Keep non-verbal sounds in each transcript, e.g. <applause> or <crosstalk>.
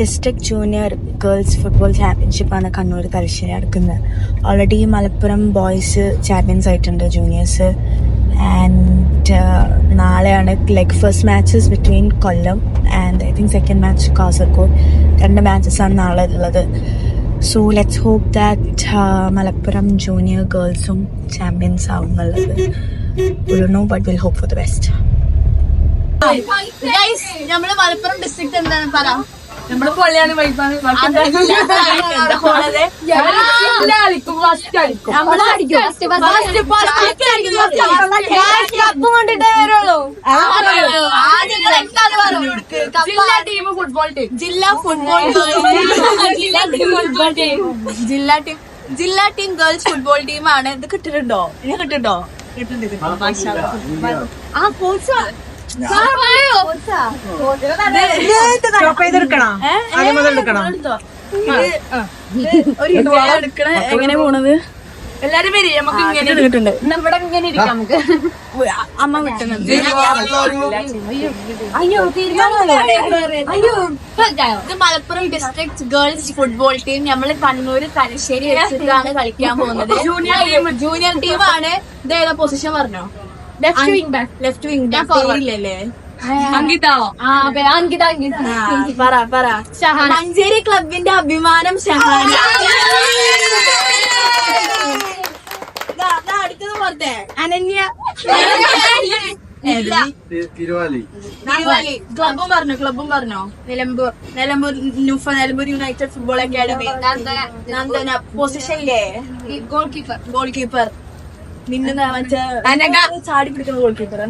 District junior girls football ചാമ്പ്യൻഷിപ്പാണ് കണ്ണൂർ തലശ്ശേരി നടക്കുന്നത്. Already Malappuram boys champions ആയിട്ടുണ്ട് ജൂനിയേഴ്സ് ആൻഡ് നാളെയാണ് like first matches between Kollam and I think second match Kasaragod. രണ്ട് matches ആണ് നാളെ ഉള്ളത്. So let's hope that Malappuram junior ഗേൾസും champions ആവും എന്നുള്ളത്. No but will hope for the best നമ്മൾ മലപ്പുറം ഡിസ്ട്രിക്ട് എന്താണ് പറ? നമ്മൾ കപ്പ് കൊണ്ടിട്ടേ വരുള്ളൂ ജില്ലാ ടീം ഫുട്ബോൾ ടീം ജില്ലാ ഫുട്ബോൾ ജില്ലാ ടീം ഫുട്ബോൾ ടീം ജില്ലാ ടീം ജില്ലാ ടീം ഗേൾസ് ഫുട്ബോൾ ടീമാണ് ഇത് കിട്ടിട്ടുണ്ടോ ഇത് കിട്ടുന്നുണ്ടോ ആ പോച്ച സ്റ്റോപ്പ് ചെയ്തെടുക്കണോ ആദ്യം മുതൽ എടുക്കണോ. ഒരു എടുക്കണ. എങ്ങനെ പോണത്? എല്ലാരും വരി നമുക്ക് ഇങ്ങനെ കിട്ടുന്നുണ്ട്. നമ്മുടെ ഇങ്ങനെ ഇരിക്കാം നമുക്ക്. അമ്മ കിട്ടുന്നുണ്ട് അയ്യോ അയ്യോ ഇത് Malappuram district girls football team നമ്മൾ കണ്ണൂര് തലശ്ശേരി വെച്ചിട്ടാണ് കളിക്കാൻ പോകുന്നത്. ജൂനിയർ ടീം ജൂനിയർ ടീമാണ് ഇത് ഏതാ പൊസിഷൻ പറഞ്ഞോ? Left wing back left wing പേരില്ലല്ലേ അങ്കിതാവോ ആ അങ്കിത അങ്കിത പറ പറ മഞ്ചേരി ക്ലബിന്റെ അഭിമാനം ഷഹാന അടുത്തത് അനന്യ. ക്ലബും പറഞ്ഞോ ക്ലബും പറഞ്ഞോ. Nilambur. Nilambur NUFA Nilambur united football academy Nandana. പൊസിഷനില്ലേ goal keeper. Goal keeper. നിന്നെ മറ്റേ ചാടി പിടിക്കുന്ന ഗോൾ കീപ്പർ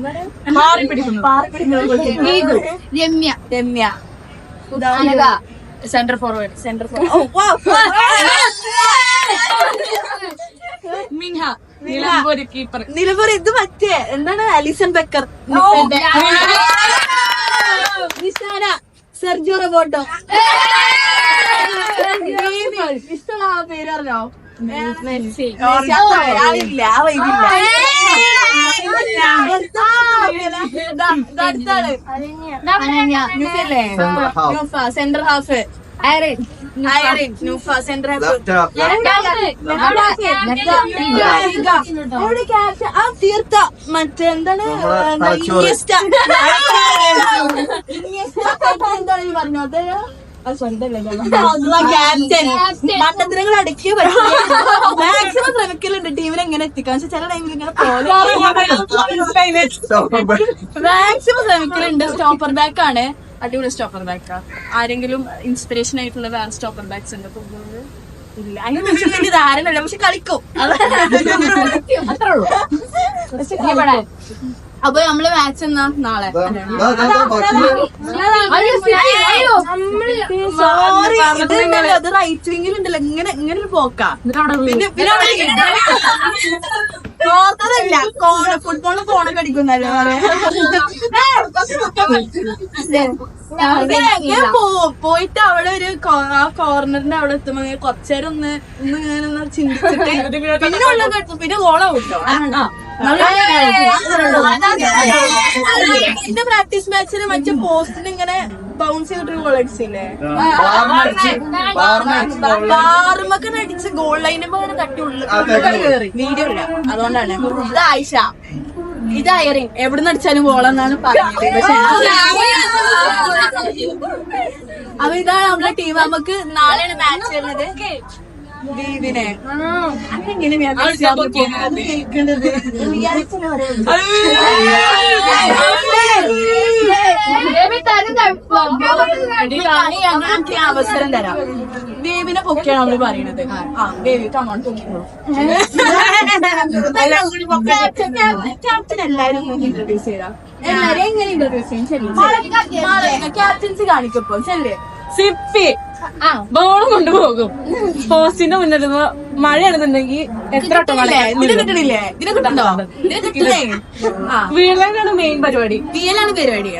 പിടിക്കുന്നു. പാറി പിടിക്കുന്ന goalkeeper Ramya. Ramya. Centre forward centre Minha. Nilambur keeper Nilambur ഇത് മറ്റേ എന്താണ്? Alisson Becker. Nisana Sergio Roberto. ഇഷ്ടമുള്ള ആ പേര് അറിഞ്ഞോ? മെസ്സി ആളില്ല ആ വൈകില്ല സെന്റർ ഹാഫ് തീർത്ത മറ്റേ എന്താണ് പറഞ്ഞത് ക്യാപ്റ്റൻ മണ്ടത്തിനങ്ങൾ അടക്കിയ മാക്സിമം ശ്രമിക്കലുണ്ട് ടീമിനെ എങ്ങനെ എത്തിക്കാൻ. ചില ടൈമിൽ ഇങ്ങനെ മാക്സിമം ശ്രമിക്കലുണ്ട് സ്റ്റോപ്പർ ബാക്ക് ആണ്. അടിപൊളി സ്റ്റോപ്പർ ബാക്കാ ആരെങ്കിലും ഇൻസ്പിറേഷൻ ആയിട്ടുള്ള വേറെ സ്റ്റോപ്പർ ബാക്സ് ഉണ്ട്? ഫുട്ബോളിൽ ഇല്ല. അങ്ങനെ എനിക്ക് ധാരണ പക്ഷെ കളിക്കും. അപ്പൊ നമ്മൾ മാച്ച് എന്നാ? നാളെ. അത് റൈറ്റ് വിങ്ങിൽ ഉണ്ടല്ലോ ഇങ്ങനെ ഇങ്ങനെ ഒരു പോക്കാ. തോർത്തതല്ല കോണ ഫുട്ബോളിൽ ഫോണൊക്കെ അടിക്കുന്നല്ലോ? ഞാൻ പോയിട്ട് അവിടെ ഒരു ആ കോർണറിന്റെ അവിടെ എത്തുമ്പോ കുറച്ചേരം ഒന്ന് ഒന്ന് ഇങ്ങനെ ഒന്ന് ചിന്തിച്ചിട്ട് പിന്നെ ഉള്ളത് എടുത്തു പിന്നെ ഗോളാ കിട്ടോ എന്റെ പ്രാക്ടീസ് മാച്ചിന് മറ്റേ പോസ്റ്റിന് ഇങ്ങനെ ബൗൺസ് ചെയ്തിട്ട് ഗോൾ അടിച്ചില്ലേ ബാറുമൊക്കെ അടിച്ച് ഗോൾ ലൈനുമ്പോ അങ്ങനെ തട്ടി ഉള്ളിൽ വീഡിയോ ഇല്ല അതുകൊണ്ടാണ് ഇത് ആയിഷ ഇത് അയറിങ് എവിടുന്ന് അടിച്ചാലും ഗോളെന്നാണ് പറഞ്ഞത് പക്ഷെ അപ്പൊ ഇതാണ് നമ്മുടെ ടീം നമുക്ക് നാളെയാണ് മാച്ച് വരുന്നത് ദീപിനെ അതെങ്ങനെയാ അത് കേൾക്കേണ്ടത് അവസരം തരാം. ദേവിനെ പൊക്കെയാണ് നമ്മൾ പറയണത്. ആ ദേവി കമോൺ ക്യാപ്റ്റൻ എല്ലാരും ഇൻട്രൊഡ്യൂസ് ചെയ്താ എല്ലാരും എങ്ങനെ ഇൻട്രൊഡ്യൂസ് ചെയ്യും ശരി ക്യാപ്റ്റൻസി കാണിക്കപ്പോ ശരി സിപ്പി. ബോൾ കൊണ്ടുപോകും. പോസ്റ്റിന്റെ മുന്നിൽ മഴയാണെന്നുണ്ടെങ്കിൽ എത്ര വട്ടം ആ വീഴലാണ് മെയിൻ പരിപാടി. പരിപാടി.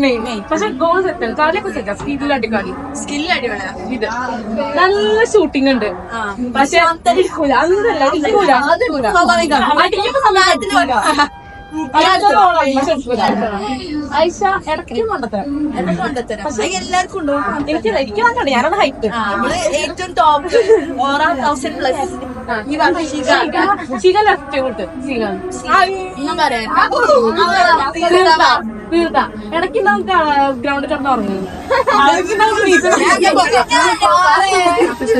മെയിൻ മെയിൻ പക്ഷെ ഗോൾ സെറ്റ് അടിക്കാളി സ്കില്ല് ഇത്. നല്ല ഷൂട്ടിംഗ് ഉണ്ട്. ആ. പക്ഷെ അന്തല്ല അടിക്കൂല അടിക്കുമ്പോ സമയത്തിന് ഐഷ ഇടയ്ക്ക് മണ്ടത്തരം. എല്ലാവർക്കും ഉണ്ടോ. എനിക്ക് എനിക്ക് വന്നിട്ടുണ്ട് ഞാനാണ് ഹൈറ്റ് നമ്മൾ ഏറ്റവും ടോപ്പ് ഓറാ തൗസൻഡ് പ്ലസ് ഈ വർഷിക ശീല ലെഫ്റ്റ് വിട്ട് ശീല ഒന്നും പറയാൻ തീർത്ത ഇടയ്ക്ക് നമുക്ക് ഗ്രൗണ്ടിൽ കിടന്ന് ഉറങ്ങുന്നു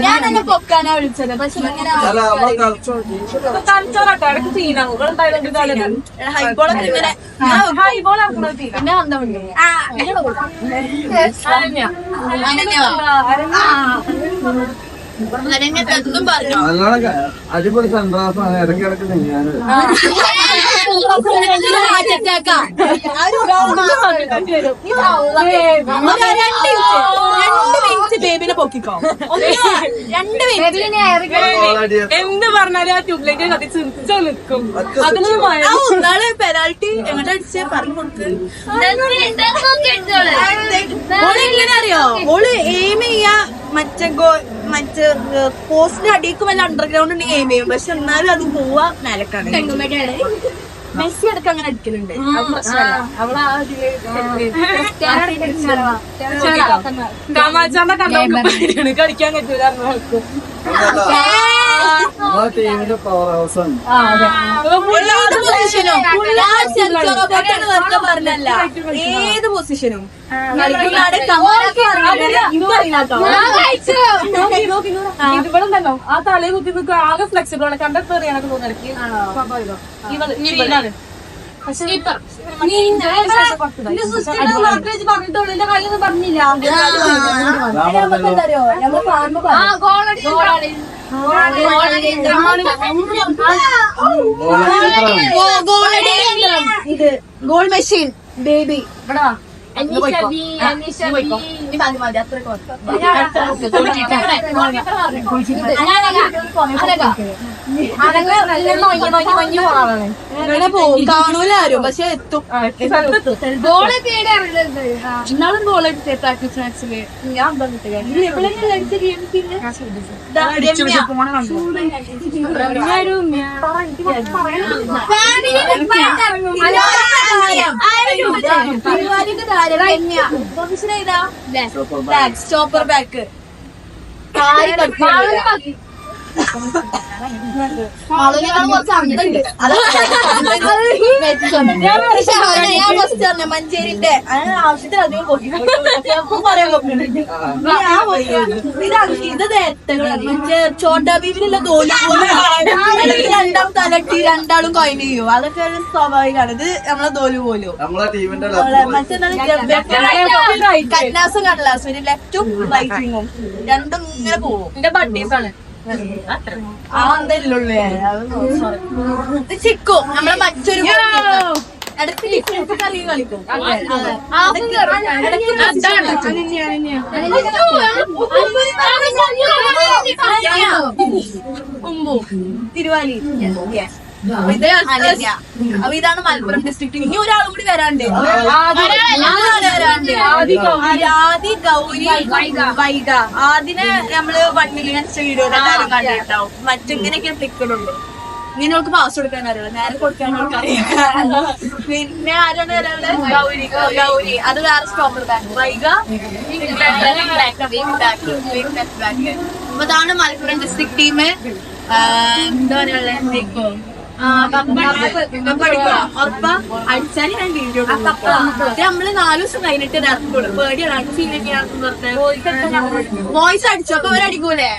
ഞാൻ എന്നെ പൊക്കാനാ വിളിച്ചത്. പക്ഷെ ഇങ്ങനെ ഇടയ്ക്ക് എന്തായാലും കാലം ഹൈബോളൊക്കെ ഇങ്ങനെ പിന്നെ അടിപൊളി ഇടയ്ക്കിടയ്ക്ക് മിനിറ്റ് ബേബിനെ പൊക്കിക്കോ രണ്ട് മിനിറ്റ് എന്ത് പറഞ്ഞാലും ആ ട്യൂബ്ലൈറ്റ് കത്തിച്ച് നിൽച്ചോ നിൽക്കും അതിന് ഒന്നാൾ പെനാൾട്ടി എങ്ങോട്ട് അടിച്ച് പറഞ്ഞു അറിയോ ഓൾ എയിം ചെയ്യാ മറ്റേ മറ്റേ പോസ്റ്റിന്റെ അടിക്ക് വല്ല അണ്ടർഗ്രൗണ്ട് എയിം ചെയ്യും പക്ഷെ എന്നാലും അത് പോവാ മേലക്കാണ് മെസ്സി അടക്കം അങ്ങനെ പ്രശ്നമല്ല. അവളാ കളിക്കാൻ പറ്റൂല ടീമിന്റെ പവർ ഹൗസ് ആണ് പൊസിഷനും പറഞ്ഞല്ല ഏത് പൊസിഷനും ഇവിടെ ഉണ്ടല്ലോ ആ തലയെ കുത്തി നിൽക്കുക ആകെ ഫ്ലെക്സിബിൾ ആണ് തോന്നിടക്ക് സ്വാഭാവികം ഇവൾ ഇവളാണ് പക്ഷെ ഞാൻ പറഞ്ഞല്ലോ. ഇത് ഗോൾ മെഷീൻ ബേബി അങ്ങനെ പോകും കാണൂല ആരും പക്ഷെ എത്തും. ഇന്നാളും ഗോൾ എടുത്തേ പ്രാക്ടീസ് മാച്ചിൽ ഞാൻ സ്റ്റോപ്പർ ബാക്ക് മഞ്ചേരിന്റെ ഇത്. നേരത്തെ മറ്റേ തോന്നി രണ്ടാം തലട്ടി രണ്ടാളും കോയിൻ ചെയ്യും. അതൊക്കെ ഒരു സ്വാഭാവികമാണ്. ഇത് നമ്മളെ തോൽ പോലും. നമ്മളെ ടീമിന്റെ കന്നാസും കടലാസും. ഒരു ലെഫ്റ്റും റൈറ്റിങ്ങും രണ്ടും ഇങ്ങനെ പോവും. ചിക്കും നമ്മളെ മറ്റൊരു തിരുവാലി ഇത് അനന്യ. അപ്പൊ ഇതാണ് മലപ്പുറം ഡിസ്ട്രിക്ട് ഇനി ഒരാളും കൂടി വരാണ്ട് വരാണ്ട് ആദി ഗൗരി. വൈഗ. ആദിനെ നമ്മൾ വൺ മില്യൺ വീഡിയോ കണ്ടിട്ടുണ്ടാവും. മറ്റിങ്ങനെയൊക്കെ ടിക്കറ്റുണ്ട് ഇങ്ങനെ അവൾക്ക് പാസ് കൊടുക്കാൻ അറിയില്ല. നേരെ കൊടുക്കാൻ അവൾക്ക് അറിയാം പിന്നെ ആരാണ് വരാനുള്ളത് ഗൗരി. ഗൗരി. അത് വേറെ സ്റ്റോപ്പർ ബാങ്ക് വൈഗ അപ്പൊ അതാണ് മലപ്പുറം ഡിസ്ട്രിക്ട് ടീം എന്താ പറയുക അടിച്ചാൽ ഞാൻ വീഡിയോ നമ്മൾ നാല് ദിവസം കഴിഞ്ഞിട്ട് ഇറക്കുള്ളൂ പേടിയാണ് വോയിസ് അടിച്ചു അപ്പൊ അവരടിക്കൂലേ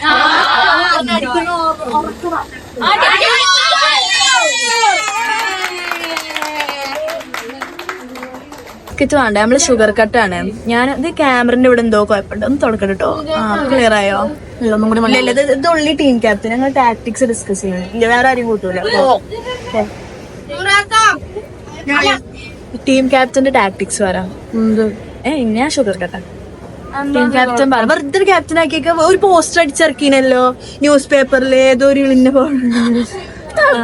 അടിക്കുന്നു വേണ്ട നമ്മൾ ഷുഗർ കട്ടാണ് ഞാൻ ഇത് ക്യാമറന്റെ ഇവിടെ എന്തോ കുഴപ്പമുണ്ട് ഒന്ന് തുടക്കട്ടോ ക്ലിയർ ആയോ ഇത് ഉള്ളി ടീം ക്യാപ്റ്റൻ ഞങ്ങൾ ടാക്ടിക്സ് ഡിസ്കസ് ചെയ്യുന്നത് ഇല്ല വേറെ ആരും കൂട്ടൂല. ടീം ക്യാപ്റ്റന്റെ ടാക്ടിക്സ് വരാം ഏ ഞാൻ ഷുഗർ കട്ടാ ടീം ക്യാപ്റ്റൻ പറ വെറുതെ ഒരു ക്യാപ്റ്റൻ ആക്കിയൊക്കെ ഒരു പോസ്റ്റർ അടിച്ചിറക്കിനല്ലോ. ന്യൂസ് പേപ്പറിൽ ഏതോ ഒരു ഇളിന്റെ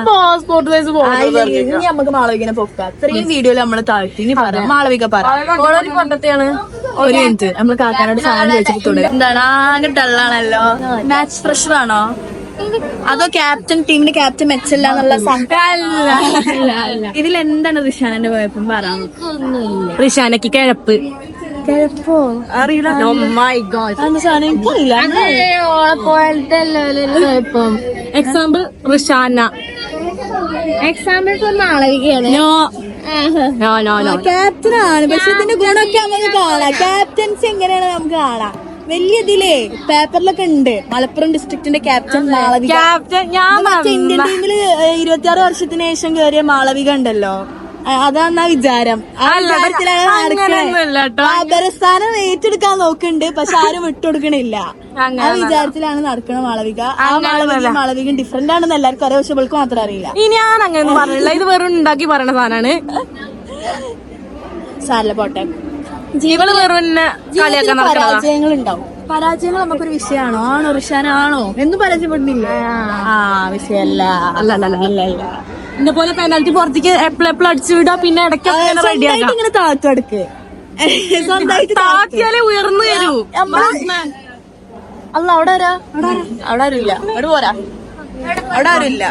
പാസ്പോർട്ട് സൈസ് ഇനി നമുക്ക് മാളവികനെ പൊക്കാം. അത്രയും വീഡിയോയിൽ നമ്മൾ താഴ്ത്തി. ഇനി പറ. മാളവിക പറ. പണ്ടത്തെയാണ് ഒരു മിനിറ്റ് നമ്മൾ കാക്കാനോട് സാധനം ചോദിച്ചിട്ട് തുടരും എന്താണ്? ആകെ ഡള്ളാണല്ലോ മാച്ച് പ്രഷർ ആണോ? അതോ ക്യാപ്റ്റൻ ടീമിന്റെ ക്യാപ്റ്റൻ മെച്ചല്ല എന്നുള്ള ഇതിൽ എന്താണ് റിഷാനന്റെ കുഴപ്പം പറയാം റിഷാനക്ക് കിഴപ്പ്. കിഴപ്പോ? അറിയില്ല. എനിക്കറിയില്ല. എക്സാമ്പിൾ റിഷാന. എക്സാമ്പിൾ നാളെ no. No no no captain ആണ്. പക്ഷെ ഇതിന്റെ ഗുണമൊക്കെ നമുക്ക് കാണാം. ക്യാപ്റ്റൻസി എങ്ങനെയാണ് നമുക്ക് കാണാം? വലിയ ഇതിലേ പേപ്പറിലൊക്കെ ഉണ്ട്. മലപ്പുറം ഡിസ്ട്രിക്റ്റിന്റെ ക്യാപ്റ്റൻ മാളവിക. ക്യാപ്റ്റൻ ഞാൻ മറ്റേ ഇന്ത്യൻ ടീമിൽ ഇരുപത്തിയാറ് വർഷത്തിന് ശേഷം കേറിയ മാളവിക ഉണ്ടല്ലോ. അതാന്നാ വിചാരം. പകരസ്ഥാനം ഏറ്റെടുക്കാൻ നോക്കുന്നുണ്ട് പക്ഷെ ആരും വിട്ടുകൊടുക്കണില്ല. ആ വിചാരത്തിലാണ് നടക്കണ മാളവിക. ആ മാളവിക മാളവിക ഡിഫറെന്റ് ആണെന്ന് എല്ലാവർക്കും അറിയാം പക്ഷെ ഇവൾക്ക് മാത്രം അറിയില്ല. ഇനി ഞാൻ അങ്ങനെ പറഞ്ഞില്ല ഇത് വെറും ഉണ്ടാക്കി പറയണ സാധനമാണ് സാരല്ല പോട്ടെ. ജീവൾ വെറും കളിയാക്കാൻ പരാജയങ്ങൾ ഉണ്ടാവും പരാജയങ്ങൾ നമുക്കൊരു വിഷയമാണോ? ആണോ ഋഷാനാണോ എന്ന് പരാജയപ്പെടുന്നില്ല? ആ വിഷയല്ല അല്ല അല്ല അല്ല. അല്ല എന്നെ പോലെ പെനാൽറ്റി പുറത്തേക്ക് എപ്പോഴും എപ്പോഴും അടിച്ചു വിടാ പിന്നെ ഇടയ്ക്ക് ഇങ്ങനെ താത്തു അടുക്ക്. താത്തിയാലേ ഉയർന്നു തരൂ അല്ല അവിടെ ആരാ? അവിടെ ആരുമില്ല. അവിടെ പോരാ. അവിടെ ആരുമില്ല.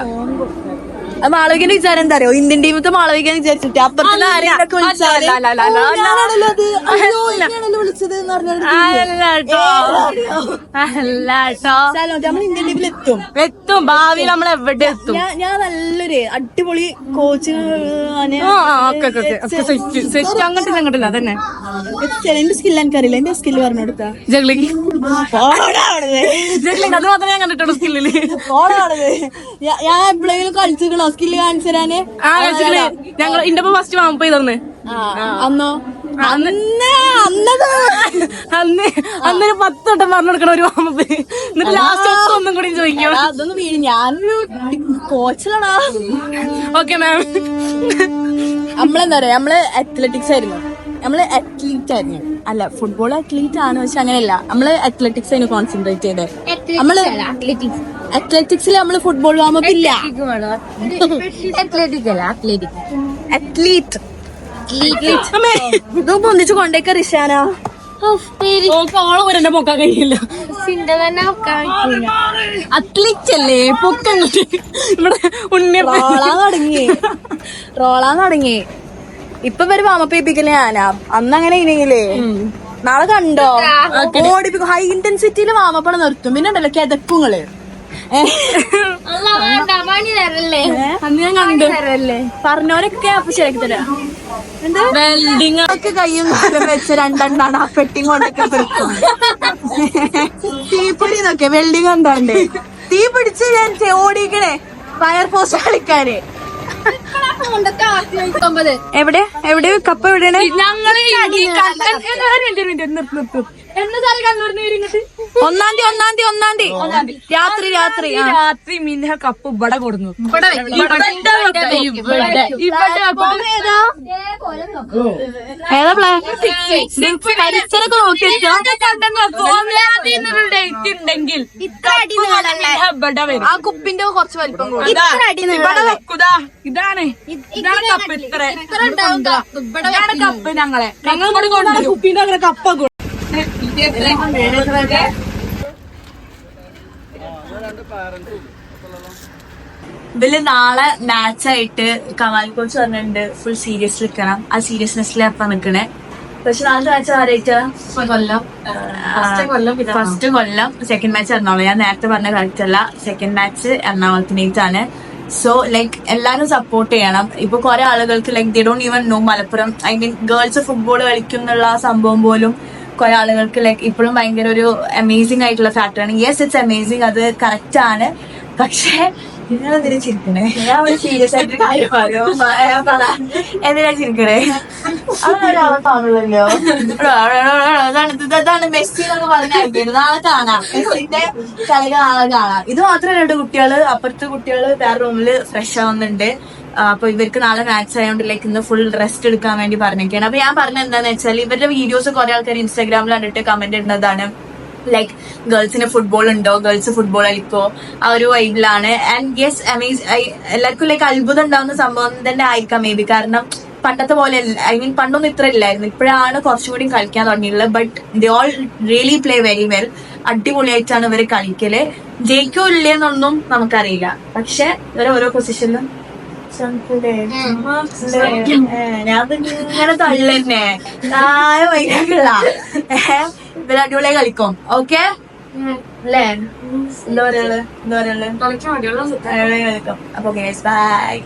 മാളവികന്റെ വിചാരം എന്താ അറിയോ? ഇന്ത്യൻ ടീമത്തെ മാളവികനെ വിചാരിച്ചിട്ട് അപ്പുറത്തുള്ള ആരെയൊക്കെ ഇന്ത്യൻ ടീമിൽ എത്തും. എത്തും ഭാവിയിൽ നമ്മൾ എവിടെ എത്തും? ഞാൻ നല്ലൊരു അടിപൊളി കോച്ച് ആ ആ, okay okay okay okay set അങ്ങോട്ടില്ല അങ്ങോട്ടില്ല അതന്നെ. എന്റെ സ്കിൽ എനിക്കറിയില്ല. എന്റെ സ്കില്ല് പറഞ്ഞു കൊടുത്താ. ജഗ്ലിംഗ് അത് മാത്രമേ ഞാൻ കണ്ടിട്ടുള്ളൂ സ്കില്ലിൽ ഞാൻ എപ്പോഴെങ്കിലും കളിച്ചിക്കണോ സ്കില്ല് കാണിച്ചു തരാന് ഞങ്ങൾ ഇന്റെ ഫസ്റ്റ് വാമപ്പ് ചെയ്തന്ന് അന്നോ? അന്ന് അന്ന് അന്നൊരു പത്ത് വട്ടം പറഞ്ഞു കൊടുക്കണ ഒരു വാമപ്പ് എന്നിട്ട് ലാസ്റ്റ് ഒന്നും കൂടി ചോദിക്കും. അതൊന്നും വീട് ഞാനൊരു കോച്ചിലാണോ ഓക്കെ മാം നമ്മളെന്താ പറയാ നമ്മൾ അത്ലറ്റിക്സ് ആയിരുന്നു. നമ്മൾ അത്ലീറ്റ് ആയിരുന്നു. അല്ല ഫുട്ബോൾ അത്ലീറ്റ് ആണ് പക്ഷെ അങ്ങനെയല്ല. നമ്മൾ അത്ലറ്റിക്സ് ആയിരുന്നു കോൺസെൻട്രേറ്റ് ചെയ്തത് നമ്മൾ അത്ലറ്റിക്സിൽ നമ്മൾ ഫുട്ബോൾ വാമപ്പ് ഇല്ല. അത്ലീറ്റ് പൊന്നിച്ച് കൊണ്ടേക്ക റിഷാന. ഓളെ എന്റെ പൊക്കാൻ കഴിയില്ല. ഇവിടെ ഉണ്ണി റോളാൻ തുടങ്ങി. <laughs> റോളാൻ തുടങ്ങി. ഇപ്പൊ ഇവർ വാമപ്പിപ്പിക്കലേ ഞാനാ. അന്ന് അങ്ങനെ ഇനിയില്ലേ നാളെ കണ്ടോ? ഓടിപ്പിക്കും. ഹൈ ഇന്റൻസിറ്റിയിൽ വാമപ്പണ നിർത്തും. പിന്നെ ഉണ്ടല്ലോ കിതക്കുങ്ങൾ പറഞ്ഞോരൊക്കെ അപ്പൊ ശരിയാക്കി തരാം. വെൽഡിങ് ഒക്കെ കയ്യും കാലം വെച്ച് രണ്ടെണ്ണാണ്. ആ പെട്ടിങ് കൊണ്ടൊക്കെ തീപ്പൊടി നോക്കിയ. നോക്കെ വെൽഡിങ് എന്താണ്ട് തീ പിടിച്ച് ഞാൻ ഓടിക്കണേ. ഓടിക്കണേ ഫയർഫോഴ്സ് കളിക്കാര് എവിടെ? എവിടെ? കപ്പ എവിടെയാണ്? ഞങ്ങൾ ഒന്നാം തീയതി ഒന്നാം തീയതി ഒന്നാം തീയതി. രാത്രി രാത്രി. രാത്രി മിന്ന കപ്പ് ഇവിടെ കൊടുന്നു. ഏതാ? പ്ലാൻ പരിസരൊക്കെ നോക്കി ഉണ്ടെങ്കിൽ ആ കുപ്പിന്റെ കുറച്ച് വലിപ്പം കൂടി ഇവിടെ വെക്കുതാ ഇതാണ്. ഇതാണ് കപ്പ് ഇത്ര. ഇതാണ് കപ്പ്. ഞങ്ങളെ. ഞങ്ങൾ ഇവിടെ കൊണ്ടുവരും. കുപ്പീന്റെ അങ്ങനെ കപ്പ ഇതിൽ നാളെ മാച്ച് ആയിട്ട് കമാൽ കോച്ച് പറഞ്ഞിട്ടുണ്ട് ഫുൾ സീരിയസ് നിൽക്കണം ആ സീരിയസ്നെസ്സിൽ അപ്പൊ നിക്കണേ. പക്ഷെ നാളത്തെ match ആരായിട്ടാ Kollam. First Kollam second match Ernakulam. ഞാൻ നേരത്തെ പറഞ്ഞ കറക്റ്റ് അല്ല. സെക്കൻഡ് മാച്ച് എറണാകുളത്തിനേറ്റാണ് സോ ലൈക്ക് എല്ലാരും സപ്പോർട്ട് ചെയ്യണം. ഇപ്പൊ കുറെ ആളുകൾക്ക് like they don't even know Malappuram. I mean girls football കളിക്കും എന്നുള്ള ആ സംഭവം പോലും കുറെ ആളുകൾക്ക് ലൈക്ക് ഇപ്പോഴും ഭയങ്കര ഒരു അമേസിംഗ് ആയിട്ടുള്ള ഫാക്ടറാണ് യെസ് ഇറ്റ്സ് അമേസിംഗ് അത് കറക്റ്റ് ആണ്. പക്ഷേ നിങ്ങളെന്തിനാ ചിരിക്കണേ? ഞാൻ ഒരു സീരിയസ് ആയിട്ട് കാര്യം എന്തിനാ ചിരിക്കണേ? അതൊരാളെ ഇത് അതാണ് മെസ്സി എന്നൊക്കെ പറഞ്ഞാൽ നാളെ കാണാം. മെസ്സിന്റെ കളി നാളെ കാണാം. ഇത് മാത്രമല്ല രണ്ട് കുട്ടികൾ അപ്പുറത്തെ കുട്ടികൾ വേറെ റൂമിൽ ഫ്രഷ് ആവുന്നുണ്ട്. അപ്പൊ ഇവർക്ക് നാളെ മാച്ച് ആയതുകൊണ്ട് ലൈക്ക് ഇന്ന് ഫുൾ റെസ്റ്റ് എടുക്കാൻ വേണ്ടി പറഞ്ഞിരിക്കുകയാണ്. അപ്പൊ ഞാൻ പറഞ്ഞ എന്താന്ന് വെച്ചാൽ ഇവരുടെ വീഡിയോസ് കുറെ ആൾക്കാർ ഇൻസ്റ്റാഗ്രാമിൽ കണ്ടിട്ട് കമന്റ് ഇടുന്നതാണ്. ലൈക്ക് ഗേൾസിന് ഫുട്ബോൾ ഉണ്ടോ? ഗേൾസ് ഫുട്ബോൾ കളിക്കോ? ആ ഒരു വൈബിലാണ് ആൻഡ് യെസ് അമേസ് എല്ലാവർക്കും ലൈക്ക് അത്ഭുതം ഉണ്ടാവുന്ന സംഭവം തന്നെ ആയിരിക്കാം മേ ബി കാരണം പണ്ടത്തെ പോലെ ഐ മീൻ പണ്ടൊന്നും ഇത്ര ഇല്ലായിരുന്നു. ഇപ്പോഴാണ് കുറച്ചും കൂടി കളിക്കാൻ തുടങ്ങിയിട്ടുള്ളത്. But the all really play very well അടിപൊളിയായിട്ടാണ് ഇവർ കളിക്കൽ. ജയിക്കോ ഇല്ലേന്നൊന്നും നമുക്കറിയില്ല. പക്ഷെ ഇവരെ ഓരോ പൊസിഷനിലും ഞാൻ ഇങ്ങനെ തള്ളന്നെ താഴെ വൈകില്ല ഇവർ അടിപൊളിയായി കളിക്കും. ഓക്കെ? അല്ലേ? എന്താ പറയുള്ളത് എന്താ പറയുള്ളത് കളിക്കാൻ മതിയുള്ള അടിപൊളിയായി കളിക്കും. അപ്പൊ ബൈ